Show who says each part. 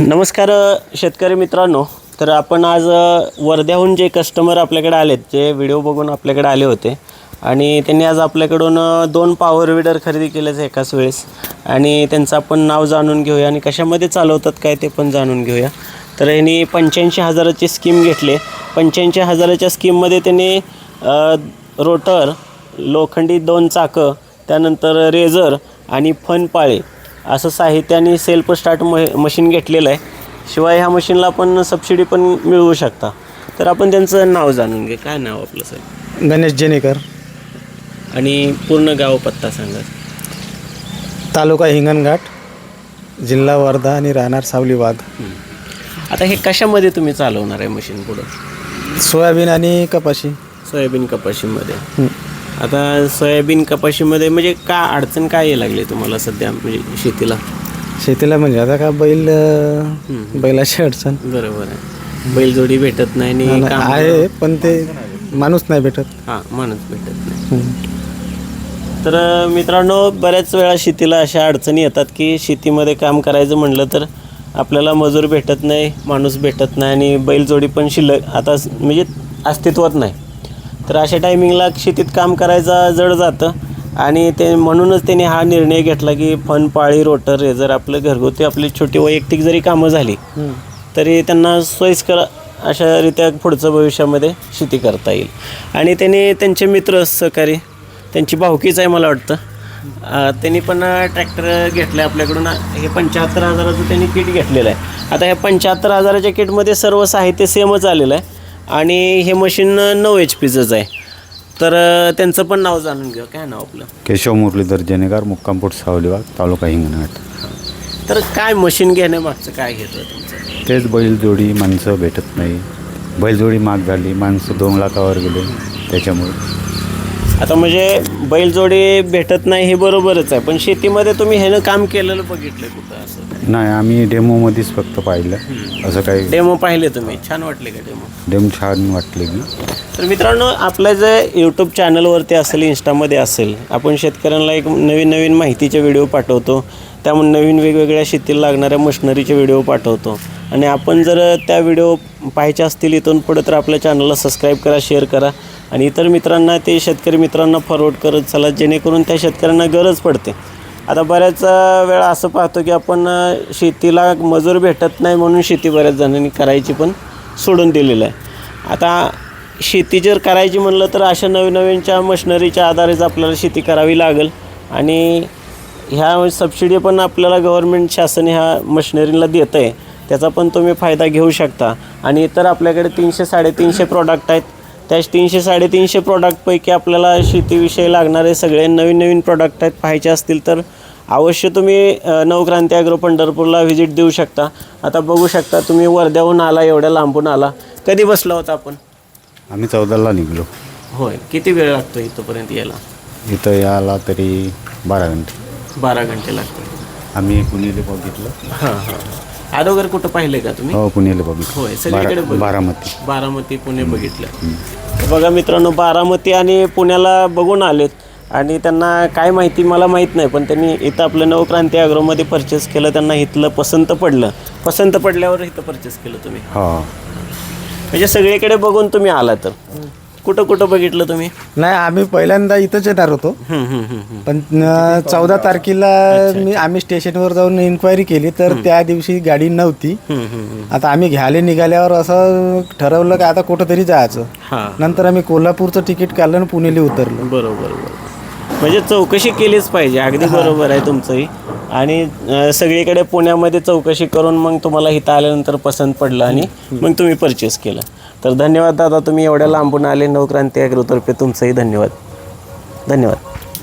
Speaker 1: नमस्कार शेतकरी मित्रांनो. तर आपण आज वर्ध्याहून जे कस्टमर आपल्याकडे आलेत जे व्हिडिओ बघून आपल्याकडे आले होते आणि त्यांनी आज आपल्याकडून दोन पॉवर विडर खरेदी केल्याचं एकाच वेळेस. आणि त्यांचं आपण नाव जाणून घेऊया आणि कशामध्ये चालवतात काय ते पण जाणून घेऊया. तर यांनी पंच्याऐंशी हजाराची स्कीम घेतली. पंच्याऐंशी हजाराच्या स्कीममध्ये त्यांनी रोटर लोखंडी दोन चाकं त्यानंतर रेझर आणि फन पाळे असं साहित्य आणि सेल्फ स्टार्ट म मशीन घेतलेलं आहे. शिवाय ह्या मशीनला आपण सबसिडी पण मिळवू शकता. तर आपण त्यांचं नाव जाणून घे. काय नाव आपलं सर?
Speaker 2: गणेश जेनेकर
Speaker 1: आणि पूर्ण गाव पत्ता सांगा.
Speaker 2: तालुका हिंगणघाट जिल्हा वर्धा आणि राहणार सावली वाघ.
Speaker 1: आता हे कशामध्ये तुम्ही चालवणार आहे मशीन पुढं?
Speaker 2: सोयाबीन आणि कपाशी.
Speaker 1: सोयाबीन कपाशीमध्ये.
Speaker 2: हं.
Speaker 1: आता सोयाबीन कपाशीमध्ये म्हणजे का अडचण काय यायला लागली तुम्हाला सध्या म्हणजे शेतीला?
Speaker 2: शेतीला म्हणजे आता का बैल अं, बैलाची अडचण.
Speaker 1: बरोबर आहे. बैलजोडी भेटत नाही आणि काम
Speaker 2: आहे पण ते माणूस नाही भेटत.
Speaker 1: हां माणूस भेटत नाही. तर अ, मित्रांनो बऱ्याच वेळा शेतीला अशा अडचणी येतात की शेतीमध्ये काम करायचं म्हणलं तर आपल्याला मजूर भेटत नाही माणूस भेटत नाही आणि बैलजोडी पण शिल्लक आता स- म्हणजे अस्तित्वात नाही. तर अशा टायमिंगला शेतीत काम करायचा जड जातं. आणि ते म्हणूनच त्यांनी हा निर्णय घेतला की फन पाळी रोटर रेझर आपलं घरगुती आपली छोटी वैयक्तिक जरी कामं झाली
Speaker 2: हं.
Speaker 1: तरी त्यांना सोयीस्कर अशा रीत्या पुढचं भविष्यामध्ये शेती करता येईल. आणि त्यांनी त्यांचे मित्र सहकारी त्यांची भावकीच आहे मला वाटतं. त्यांनी पण ट्रॅक्टर घेतलं आहे आपल्याकडून. हे पंच्याहत्तर हजाराचं त्यांनी किट घेतलेलं आहे. आता ह्या पंच्याहत्तर हजाराच्या किटमध्ये सर्व साहित्य सेमच आलेलं आहे. आणि हे मशीन नऊ एच पीचंच आहे. तर त्यांचं पण नाव जाणून घेऊ. काय नाव आपलं?
Speaker 3: केशव मुरलीधर जेनेगार मुक्कामपूर सावलीबाग तालुका हिंगणघाट.
Speaker 1: तर काय मशीन घेण्यामागचं काय घेतं तुमचं?
Speaker 3: तेच बैलजोडी माणसं भेटत नाही. बैलजोडी महाग झाली माणसं दोन लाखावर गेले त्याच्यामुळे.
Speaker 1: आता म्हणजे बैलजोडी भेटत नाही हे बरोबरच आहे. पण शेतीमध्ये तुम्ही ह्यानं काम केलेलं बघितलं कुठं असं?
Speaker 3: नाही आम्ही डेमोमध्येच फक्त पाहिलं. असं काही
Speaker 1: डेमो पाहिले तुम्ही. छान वाटले का डेमो?
Speaker 3: डेमो छान वाटले की
Speaker 1: तर मित्रांनो आपलं जे यूट्यूब चॅनलवरती असेल इंस्टामध्ये असेल आपण शेतकऱ्यांना एक नवीन नवीन माहितीचे व्हिडिओ पाठवतो. त्यामुळे नवीन वेगवेगळ्या शेतीला लागणाऱ्या मशिनरीचे व्हिडिओ पाठवतो. आणि आपण जर त्या व्हिडिओ पाहायचे असतील इथून पुढे तर आपल्या चॅनलला सबस्क्राईब करा शेअर करा. आणि इतर मित्रांना ते शेतकरी मित्रांना फॉरवर्ड करत चला जेणेकरून त्या शेतकऱ्यांना गरज पडते. आता बऱ्याच वेळा असं पाहतो की आपण शेतीला मजूर भेटत नाही म्हणून शेती बऱ्याच जणांनी करायची पण सोडून दिलेलं आहे. आता शेती जर करायची म्हणलं तर अशा नवीन नवीनच्या मशनरीच्या आधारेच आपल्याला शेती करावी लागेल. आणि ह्या सबसिडी पण आपल्याला गव्हर्मेंट शासन ह्या मशनरीला देतं आहे त्याचा पण तुम्ही फायदा घेऊ शकता. आणि इतर आपल्याकडे तीनशे साडेतीनशे प्रॉडक्ट आहेत. त्याच तीनशे साडेतीनशे प्रॉडक्टपैकी आपल्याला शेतीविषयी लागणारे सगळे नवीन नवीन प्रॉडक्ट आहेत पाहायचे असतील तर अवश्य तुम्ही नवक्रांती ॲग्रो पंढरपूरला व्हिजिट देऊ शकता. आता बघू शकता तुम्ही वर्ध्याहून आला एवढ्या लांबून आला. कधी बसला होता आपण?
Speaker 3: आम्ही चौदाला निघलो.
Speaker 1: होय. किती वेळ लागतो इथंपर्यंत यायला?
Speaker 3: इथं यायला तरी बारा घंटे.
Speaker 1: बारा घंटे लागतात.
Speaker 3: आम्ही पुणेला बघितलं
Speaker 1: हां हां. अगोदर कुठं पाहिले का तुम्ही?
Speaker 3: हो बघितलं.
Speaker 1: होय सगळीकडे
Speaker 3: बारा
Speaker 1: बघितलं.
Speaker 3: बारामती.
Speaker 1: बारामती पुणे बघितलं. बघा मित्रांनो बारामती आणि पुण्याला बघून आलेत आणि त्यांना काय माहिती मला माहीत नाही पण त्यांनी इथं आपलं नवक्रांती ॲग्रोमध्ये परचेस केलं त्यांना इथलं पसंत पडलं. पसंत पडल्यावर इथं परचेस केलं तुम्ही.
Speaker 3: हो.
Speaker 1: म्हणजे सगळीकडे बघून तुम्ही आला तर कुठं कुठं बघितलं तुम्ही?
Speaker 2: नाही आम्ही पहिल्यांदा इथंच येणार होतो.
Speaker 1: हम्म, हम्म, हम्म, हम्म.
Speaker 2: पण चौदा तारखेला मी आम्ही स्टेशनवर जाऊन इन्क्वायरी केली तर त्या दिवशी गाडी नव्हती.
Speaker 1: हम्म, हम्म, हम्म.
Speaker 2: आता आम्ही घ्यायला निघाल्यावर असं ठरवलं की आता कुठं तरी जायचं.
Speaker 1: हां.
Speaker 2: नंतर आम्ही कोल्हापूरचं तिकीट काढलं आणि पुणेला उतरलो.
Speaker 1: बरोबर बरोबर. म्हणजे चौकशी केलीच पाहिजे. अगदी बरोबर आहे तुमचंही. आणि अं, सगळीकडे पुण्यामध्ये चौकशी करून मग तुम्हाला इथं आल्यानंतर पसंत पडलं आणि मग तुम्ही परचेस केलं. तर धन्यवाद दादा तुम्ही एवढ्या लांबून आले नवक्रांती ॲग्रोतर्फे तुमचंही धन्यवाद. धन्यवाद.